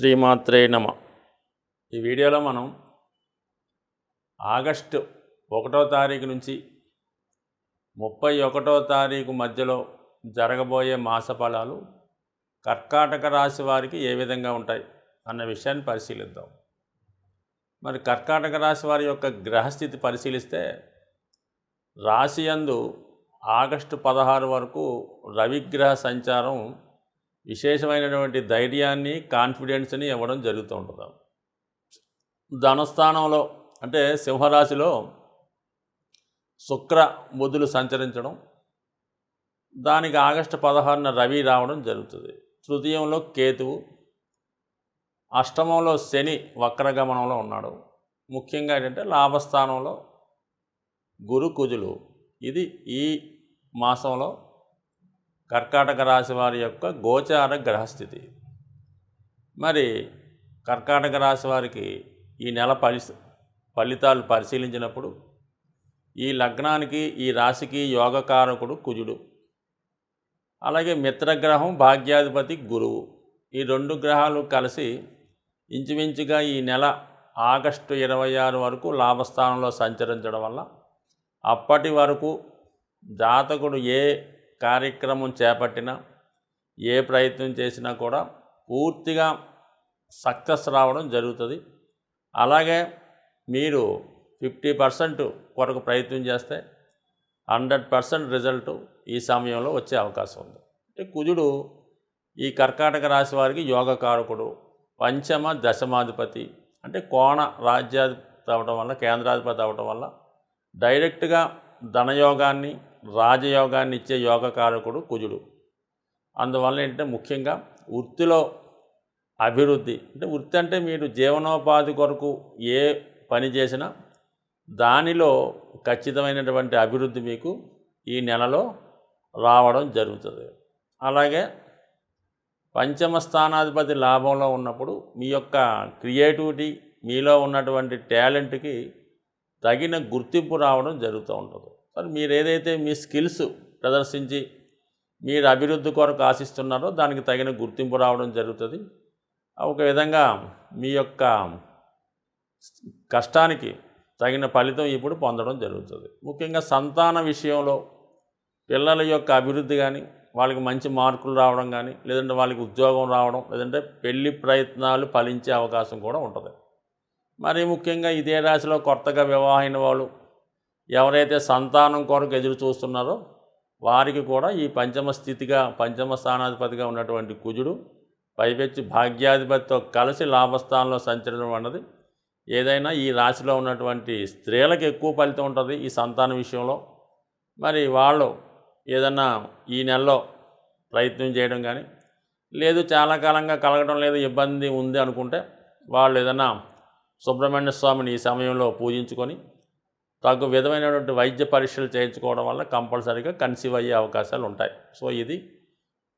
శ్రీమాత్రే నమ. ఈ వీడియోలో మనం ఆగస్టు ఒకటో తారీఖు నుంచి ముప్పై ఒకటో తారీఖు మధ్యలో జరగబోయే మాస ఫలాలు కర్కాటక రాశి వారికి ఏ విధంగా ఉంటాయి అన్న విషయాన్ని పరిశీలిద్దాం. మరి కర్కాటక రాశి వారి యొక్క గ్రహస్థితి పరిశీలిస్తే రాశి యందు ఆగస్టు పదహారు వరకు రవిగ్రహ సంచారం విశేషమైనటువంటి ధైర్యాన్ని కాన్ఫిడెన్స్ని ఇవ్వడం జరుగుతూ ఉంటుంది. ధనస్థానంలో అంటే సింహరాశిలో శుక్ర బుద్ధులు సంచరించడం దానికి ఆగస్టు పదహారున రవి రావడం జరుగుతుంది. తృతీయంలో కేతువు అష్టమంలో శని వక్రగమనంలో ఉన్నాడు. ముఖ్యంగా ఏంటంటే లాభస్థానంలో గురు కుజులు. ఇది ఈ మాసంలో కర్కాటక రాశి వారి యొక్క గోచార గ్రహస్థితి. మరి కర్కాటక రాశి వారికి ఈ నెల ఫలి ఫలితాలు పరిశీలించినప్పుడు ఈ లగ్నానికి ఈ రాశికి యోగకారకుడు కుజుడు. అలాగే మిత్రగ్రహం భాగ్యాధిపతి గురువు. ఈ రెండు గ్రహాలు కలిసి ఇంచుమించుగా ఈ నెల ఆగస్టు ఇరవై ఆరు వరకు లాభస్థానంలో సంచరించడం వల్ల అప్పటి వరకు జాతకుడు ఏ కార్యక్రమం చేపట్టినా ఏ ప్రయత్నం చేసినా కూడా పూర్తిగా సక్సెస్ రావడం జరుగుతుంది. అలాగే మీరు ఫిఫ్టీ పర్సెంట్ కొరకు ప్రయత్నం చేస్తే హండ్రెడ్ పర్సెంట్ రిజల్ట్ ఈ సమయంలో వచ్చే అవకాశం ఉంది. అంటే కుజుడు ఈ కర్కాటక రాశి వారికి యోగకారకుడు పంచమ దశమాధిపతి అంటే కోణ రాజ్యాధిపతి అవడం వల్ల కేంద్రాధిపతి అవడం వల్ల డైరెక్ట్గా ధనయోగాన్ని రాజయోగాన్ని ఇచ్చే యోగకారకుడు కుజుడు. అందువల్ల ఏంటంటే ముఖ్యంగా వృత్తిలో అభివృద్ధి అంటే వృత్తి అంటే మీరు జీవనోపాధి కొరకు ఏ పని చేసినా దానిలో ఖచ్చితమైనటువంటి అభివృద్ధి మీకు ఈ నెలలో రావడం జరుగుతుంది. అలాగే పంచమ స్థానాధిపతి లాభంలో ఉన్నప్పుడు మీ యొక్క క్రియేటివిటీ మీలో ఉన్నటువంటి టాలెంట్కి తగిన గుర్తింపు రావడం జరుగుతూ ఉంటుంది. సార్ మీరు ఏదైతే మీ స్కిల్స్ ప్రదర్శించి మీరు అభివృద్ధి కొరకు ఆశిస్తున్నారో దానికి తగిన గుర్తింపు రావడం జరుగుతుంది. ఒక విధంగా మీ యొక్క కష్టానికి తగిన ఫలితం ఇప్పుడు పొందడం జరుగుతుంది. ముఖ్యంగా సంతాన విషయంలో పిల్లల యొక్క అభివృద్ధి కానీ వాళ్ళకి మంచి మార్కులు రావడం కానీ లేదంటే వాళ్ళకి ఉద్యోగం రావడం లేదంటే పెళ్ళి ప్రయత్నాలు ఫలించే అవకాశం కూడా ఉంటుంది. మరి ముఖ్యంగా ఇదే రాశిలో కొత్తగా వివాహమైన వాళ్ళు ఎవరైతే సంతానం కొరకు ఎదురు చూస్తున్నారో వారికి కూడా ఈ పంచమ స్థితిగా పంచమ స్థానాధిపతిగా ఉన్నటువంటి కుజుడు పైపెచ్చి భాగ్యాధిపతితో కలిసి లాభస్థానంలో సంచరించడం అన్నది. ఏదైనా ఈ రాశిలో ఉన్నటువంటి స్త్రీలకు ఎక్కువ ఫలితం ఉంటుంది ఈ సంతానం విషయంలో. మరి వాళ్ళు ఏదన్నా ఈ నెలలో ప్రయత్నం చేయడం కానీ లేదు చాలా కాలంగా కలగడం లేదు ఇబ్బంది ఉంది అనుకుంటే వాళ్ళు ఏదన్నా సుబ్రహ్మణ్య స్వామిని ఈ సమయంలో పూజించుకొని తగు విధమైనటువంటి వైద్య పరీక్షలు చేయించుకోవడం వల్ల కంపల్సరీగా కన్సీవ్ అయ్యే అవకాశాలు ఉంటాయి. సో ఇది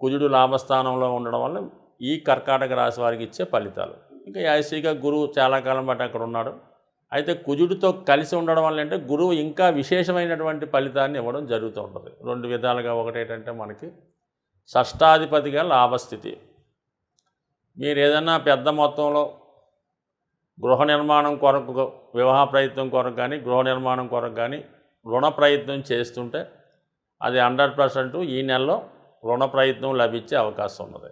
కుజుడు లాభస్థానంలో ఉండడం వల్ల ఈ కర్కాటక రాశి వారికి ఇచ్చే ఫలితాలు. ఇంకా యాసిగా గురువు చాలా కాలం పాటు అక్కడ ఉన్నాడు. అయితే కుజుడితో కలిసి ఉండడం వల్ల అంటే గురువు ఇంకా విశేషమైనటువంటి ఫలితాన్ని ఇవ్వడం జరుగుతూ ఉంటుంది. రెండు విధాలుగా ఒకటేంటంటే మనకి షష్టాధిపతిగా లాభస్థితి. మీరు ఏదైనా పెద్ద మొత్తంలో గృహ నిర్మాణం కొరకు వివాహ ప్రయత్నం కొరకు కానీ గృహ నిర్మాణం కొరకు కానీ రుణ ప్రయత్నం చేస్తుంటే అది హండ్రెడ్ పర్సెంట్ ఈ నెలలో రుణ ప్రయత్నం లభించే అవకాశం ఉన్నది.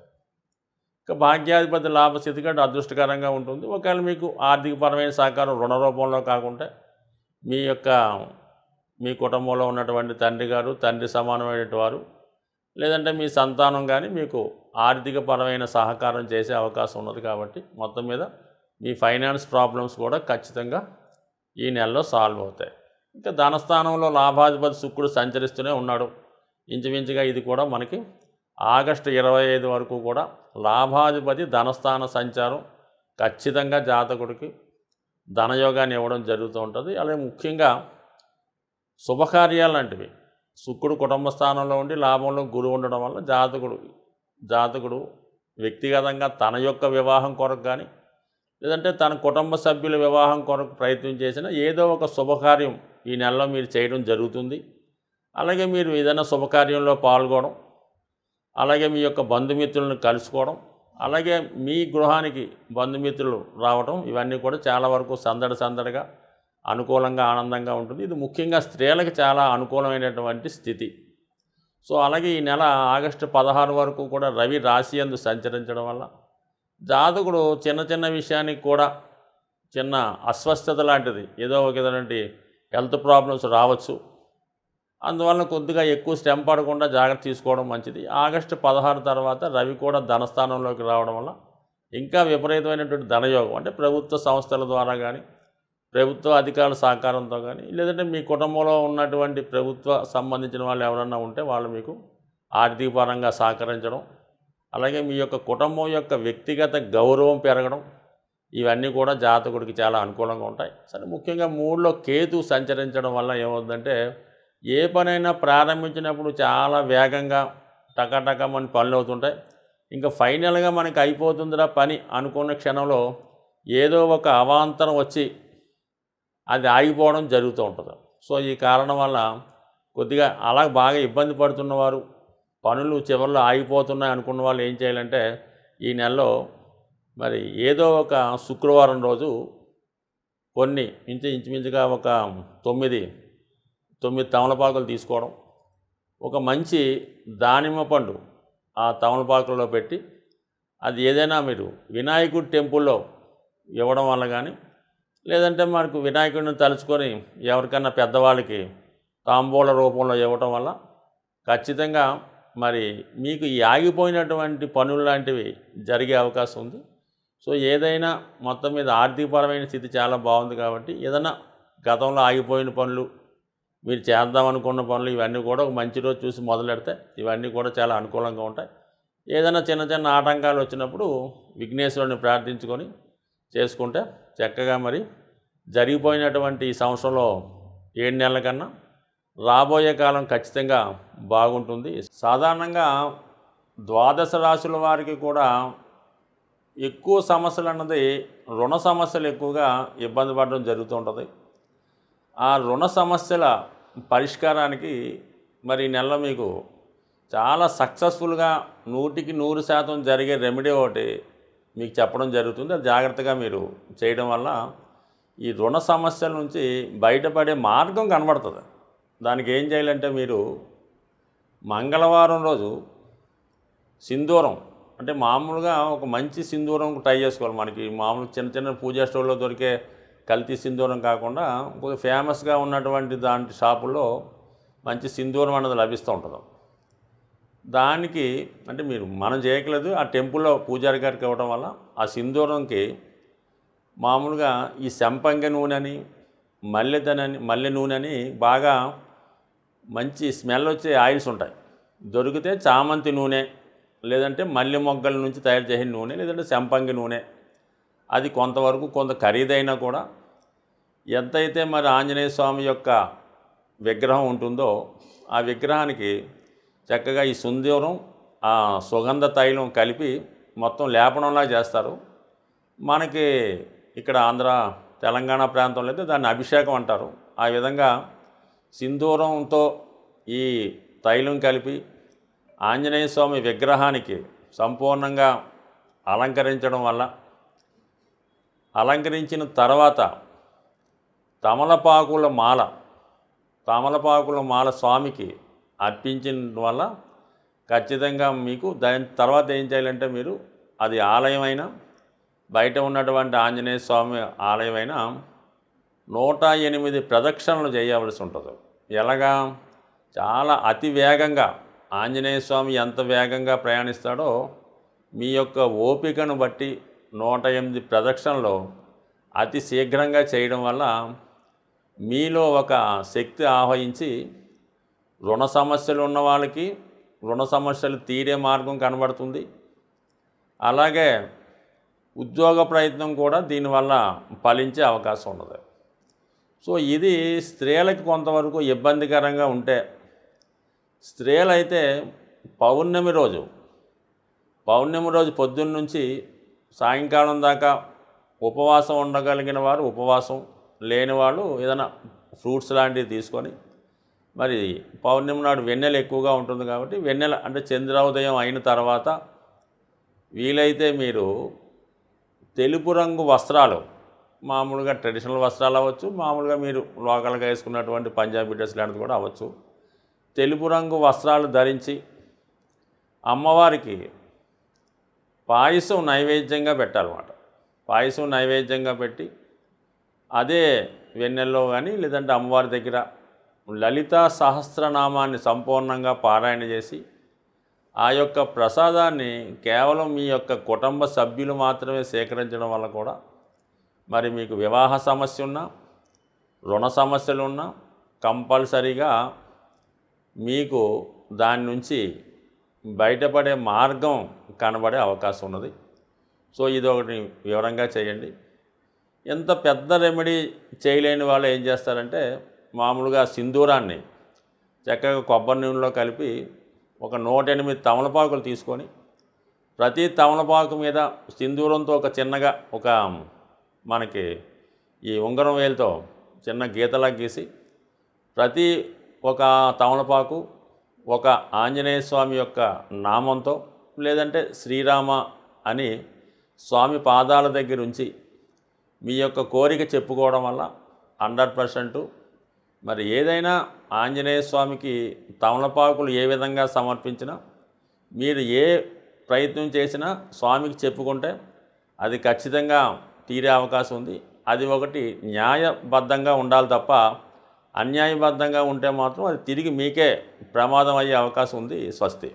ఇక భాగ్యాధిపతి లాభస్థితి కంటే అదృష్టకరంగా ఉంటుంది. ఒకవేళ మీకు ఆర్థికపరమైన సహకారం రుణ రూపంలో కాకుంటే మీ యొక్క మీ కుటుంబంలో ఉన్నటువంటి తండ్రి గారు తండ్రి సమానమైనటువంటి వారు లేదంటే మీ సంతానం కానీ మీకు ఆర్థికపరమైన సహకారం చేసే అవకాశం ఉన్నది కాబట్టి మొత్తం మీద మీ ఫైనాన్స్ ప్రాబ్లమ్స్ కూడా ఖచ్చితంగా ఈ నెలలో సాల్వ్ అవుతాయి. ఇంకా ధనస్థానంలో లాభాధిపతి శుక్రుడు సంచరిస్తూనే ఉన్నాడు. ఇంచుమించుగా ఇది కూడా మనకి ఆగస్టు ఇరవై ఐదు వరకు కూడా లాభాధిపతి ధనస్థాన సంచారం ఖచ్చితంగా జాతకుడికి ధనయోగాన్ని ఇవ్వడం జరుగుతూ ఉంటుంది. అలాగే ముఖ్యంగా శుభకార్యాలు లాంటివి. శుక్రుడు కుటుంబ స్థానంలో ఉండి లాభంలో గురువు ఉండడం వల్ల జాతకుడు జాతకుడు వ్యక్తిగతంగా తన యొక్క వివాహం కొరకు కానీ లేదంటే తన కుటుంబ సభ్యుల వివాహం కొరకు ప్రయత్నం చేసిన ఏదో ఒక శుభకార్యం ఈ నెలలో మీరు చేయడం జరుగుతుంది. అలాగే మీరు ఏదైనా శుభకార్యంలో పాల్గొనడం అలాగే మీ యొక్క బంధుమిత్రులను కలుసుకోవడం అలాగే మీ గృహానికి బంధుమిత్రులు రావడం ఇవన్నీ కూడా చాలా వరకు సందడి సందడిగా అనుకూలంగా ఆనందంగా ఉంటుంది. ఇది ముఖ్యంగా స్త్రీలకు చాలా అనుకూలమైనటువంటి స్థితి. సో అలాగే ఈ నెల ఆగస్టు పదహారు వరకు కూడా రవి రాశి అందు సంచరించడం వల్ల జాతకుడు చిన్న చిన్న విషయానికి కూడా చిన్న అస్వస్థత లాంటిది. ఏదో ఒక విధమైనటువంటి హెల్త్ ప్రాబ్లమ్స్ రావచ్చు. అందువలన కొద్దిగా ఎక్కువ శ్రమ పడకుండా జాగ్రత్త తీసుకోవడం మంచిది. ఆగస్టు పదహారు తర్వాత రవి కూడా ధనస్థానంలోకి రావడం వల్ల ఇంకా విపరీతమైనటువంటి ధనయోగం అంటే ప్రభుత్వ సంస్థల ద్వారా కానీ ప్రభుత్వ అధికారుల సహకారంతో కానీ లేదంటే మీ కుటుంబంలో ఉన్నటువంటి ప్రభుత్వ సంబంధించిన వాళ్ళు ఎవరన్నా ఉంటే వాళ్ళు మీకు ఆర్థిక పరంగా సహకరించడం అలాగే మీ యొక్క కుటుంబం యొక్క వ్యక్తిగత గౌరవం పెరగడం ఇవన్నీ కూడా జాతకుడికి చాలా అనుకూలంగా ఉంటాయి. సరే ముఖ్యంగా మూడులో కేతు సంచరించడం వల్ల ఏమవుతుందంటే ఏ పనైనా ప్రారంభించినప్పుడు చాలా వేగంగా టకాటక మన పనులు అవుతుంటాయి. ఇంకా ఫైనల్గా మనకి అయిపోతుందిరా పని అనుకున్న క్షణంలో ఏదో ఒక అవాంతరం వచ్చి అది ఆగిపోవడం జరుగుతూ ఉంటుంది. సో ఈ కారణం వల్ల కొద్దిగా అలా బాగా ఇబ్బంది పడుతున్నవారు పనులు చివరిలో ఆగిపోతున్నాయి అనుకున్న వాళ్ళు ఏం చేయాలంటే ఈ నెలలో మరి ఏదో ఒక శుక్రవారం రోజు కొన్ని ఇంచు ఇంచుమించుగా ఒక తొమ్మిది తొమ్మిది తమలపాకులు తీసుకోవడం ఒక మంచి దానిమ్మ పండు ఆ తమలపాకుల్లో పెట్టి అది ఏదైనా మీరు వినాయకుడి టెంపుల్లో ఇవ్వడం వల్ల కానీ లేదంటే మనకు వినాయకుడిని తలుచుకొని ఎవరికన్నా పెద్దవాళ్ళకి తాంబూల రూపంలో ఇవ్వటం వల్ల ఖచ్చితంగా మరి మీకు ఈ ఆగిపోయినటువంటి పనులు లాంటివి జరిగే అవకాశం ఉంది. సో ఏదైనా మొత్తం మీద ఆర్థికపరమైన స్థితి చాలా బాగుంది కాబట్టి ఏదైనా గతంలో ఆగిపోయిన పనులు మీరు చేద్దాం అనుకున్న పనులు ఇవన్నీ కూడా ఒక మంచి రోజు చూసి మొదలెడితే ఇవన్నీ కూడా చాలా అనుకూలంగా ఉంటాయి. ఏదైనా చిన్న చిన్న ఆటంకాలు వచ్చినప్పుడు విఘ్నేశ్వరుని ప్రార్థించుకొని చేసుకుంటే చక్కగా మరి జరిగిపోయినటువంటి ఈ సంవత్సరంలో ఏడు నెలల కన్నా రాబోయే కాలం ఖచ్చితంగా బాగుంటుంది. సాధారణంగా ద్వాదశ రాశుల వారికి కూడా ఎక్కువ సమస్యలు అన్నది రుణ సమస్యలు ఎక్కువగా ఇబ్బంది పడడం జరుగుతూ ఉంటుంది. ఆ రుణ సమస్యల పరిష్కారానికి మరి ఈ మీకు చాలా సక్సెస్ఫుల్గా నూటికి నూరు శాతం జరిగే రెమెడీ ఒకటి మీకు చెప్పడం జరుగుతుంది. అది జాగ్రత్తగా మీరు చేయడం వల్ల ఈ రుణ సమస్యల నుంచి బయటపడే మార్గం కనబడుతుంది. దానికి ఏం చేయాలంటే మీరు మంగళవారం రోజు సింధూరం అంటే మామూలుగా ఒక మంచి సింధూరం ట్రై చేసుకోవాలి. మనకి మామూలు చిన్న చిన్న పూజా స్టోర్లో దొరికే కల్తీ సింధూరం కాకుండా కొద్దిగా ఫేమస్గా ఉన్నటువంటి దాంట్ షాపుల్లో మంచి సింధూరం అనేది లభిస్తూ ఉంటుంది. దానికి అంటే మీరు మనం చేయట్లేదు ఆ టెంపుల్లో పూజారి గారికి ఇవ్వడం వల్ల ఆ సింధూరంకి మామూలుగా ఈ సంపంగి నూనె అని మల్లెదనని మల్లె నూనె అని బాగా మంచి స్మెల్ వచ్చే ఆయిల్స్ ఉంటాయి. దొరికితే చామంతి నూనె లేదంటే మల్లె మొగ్గల నుంచి తయారు చేసిన నూనె లేదంటే శంపంగి నూనె. అది కొంతవరకు కొంత ఖరీదైనా కూడా ఎంతైతే మరి ఆంజనేయ స్వామి యొక్క విగ్రహం ఉంటుందో ఆ విగ్రహానికి చక్కగా ఈ సుందూరం ఆ సుగంధ తైలం కలిపి మొత్తం లేపనంలా చేస్తారు. మనకి ఇక్కడ ఆంధ్ర తెలంగాణ ప్రాంతంలో అయితే దాన్ని అభిషేకం అంటారు. ఆ విధంగా సింధూరంతో ఈ తైలం కలిపి ఆంజనేయ స్వామి విగ్రహానికి సంపూర్ణంగా అలంకరించడం వల్ల అలంకరించిన తర్వాత తమలపాకుల మాల తమలపాకుల మాల స్వామికి అర్పించిన వల్ల ఖచ్చితంగా మీకు దాని తర్వాత ఏం చేయాలంటే మీరు అది ఆలయమైనా బయట ఉన్నటువంటి ఆంజనేయ స్వామి ఆలయమైనా నూట ఎనిమిది ప్రదక్షిణలు చేయవలసి ఉంటుంది. ఎలాగా? చాలా అతి వేగంగా. ఆంజనేయ స్వామి ఎంత వేగంగా ప్రయాణిస్తాడో మీ యొక్క ఓపికను బట్టి నూట ఎనిమిది ప్రదక్షిణలు అతి శీఘ్రంగా చేయడం వల్ల మీలో ఒక శక్తి ఆహ్వయించి రుణ సమస్యలు ఉన్న వాళ్ళకి రుణ సమస్యలు తీరే మార్గం కనబడుతుంది. అలాగే ఉద్యోగ ప్రయత్నం కూడా దీనివల్ల ఫలించే అవకాశం ఉండదు సో ఇది స్త్రీలకు కొంతవరకు ఇబ్బందికరంగా ఉంటే స్త్రీలైతే పౌర్ణమి రోజు పౌర్ణమి రోజు పొద్దున్న నుంచి సాయంకాలం దాకా ఉపవాసం ఉండగలిగిన వారు ఉపవాసం లేని వాళ్ళు ఏదైనా ఫ్రూట్స్ లాంటివి తీసుకొని మరి పౌర్ణమి నాడు వెన్నెల ఎక్కువగా ఉంటుంది కాబట్టి వెన్నెల అంటే చంద్రోదయం అయిన తర్వాత వీలైతే మీరు తెలుపు రంగు వస్త్రాలు మామూలుగా ట్రెడిషనల్ వస్త్రాలు అవ్వచ్చు మామూలుగా మీరు లోకల్గా వేసుకున్నటువంటి పంజాబీ డ్రెస్ లాంటిది కూడా అవ్వచ్చు. తెలుపు రంగు వస్త్రాలు ధరించి అమ్మవారికి పాయసం నైవేద్యంగా పెట్టాలన్నమాట. పాయసం నైవేద్యంగా పెట్టి అదే వెన్నెల్లో కానీ లేదంటే అమ్మవారి దగ్గర లలితా సహస్రనామాన్ని సంపూర్ణంగా పారాయణ చేసి ఆ యొక్క ప్రసాదాన్ని కేవలం మీ యొక్క కుటుంబ సభ్యులు మాత్రమే సేకరించడం వల్ల కూడా మరి మీకు వివాహ సమస్య ఉన్నా రుణ సమస్యలు ఉన్నా కంపల్సరీగా మీకు దాని నుంచి బయటపడే మార్గం కనబడే అవకాశం ఉన్నది. సో ఇది ఒకటి వివరంగా చేయండి. ఎంత పెద్ద రెమెడీ చేయలేని వాళ్ళు ఏం చేస్తారంటే మామూలుగా సింధూరాన్ని చక్కగా కొబ్బరి నూనెలో కలిపి ఒక నూట ఎనిమిది తమలపాకులు తీసుకొని ప్రతి తమలపాకు మీద సింధూరంతో ఒక చిన్నగా ఒక మనకి ఈ ఉంగరం వేలుతో చిన్న గీతలా గీసి ప్రతి ఒక తమలపాకు ఒక ఆంజనేయ స్వామి యొక్క నామంతో లేదంటే శ్రీరామ అని స్వామి పాదాల దగ్గర ఉంచి మీ యొక్క కోరిక చెప్పుకోవడం వల్ల హండ్రెడ్ పర్సెంట్ మరి ఏదైనా ఆంజనేయ స్వామికి తమలపాకులు ఏ విధంగా సమర్పించినా మీరు ఏ ప్రయత్నం చేసినా స్వామికి చెప్పుకుంటే అది ఖచ్చితంగా తీరే అవకాశం ఉంది. అది ఒకటి న్యాయబద్ధంగా ఉండాలి తప్ప అన్యాయబద్ధంగా ఉంటే మాత్రం అది తిరిగి మీకే ప్రమాదం అయ్యే అవకాశం ఉంది స్వస్తి.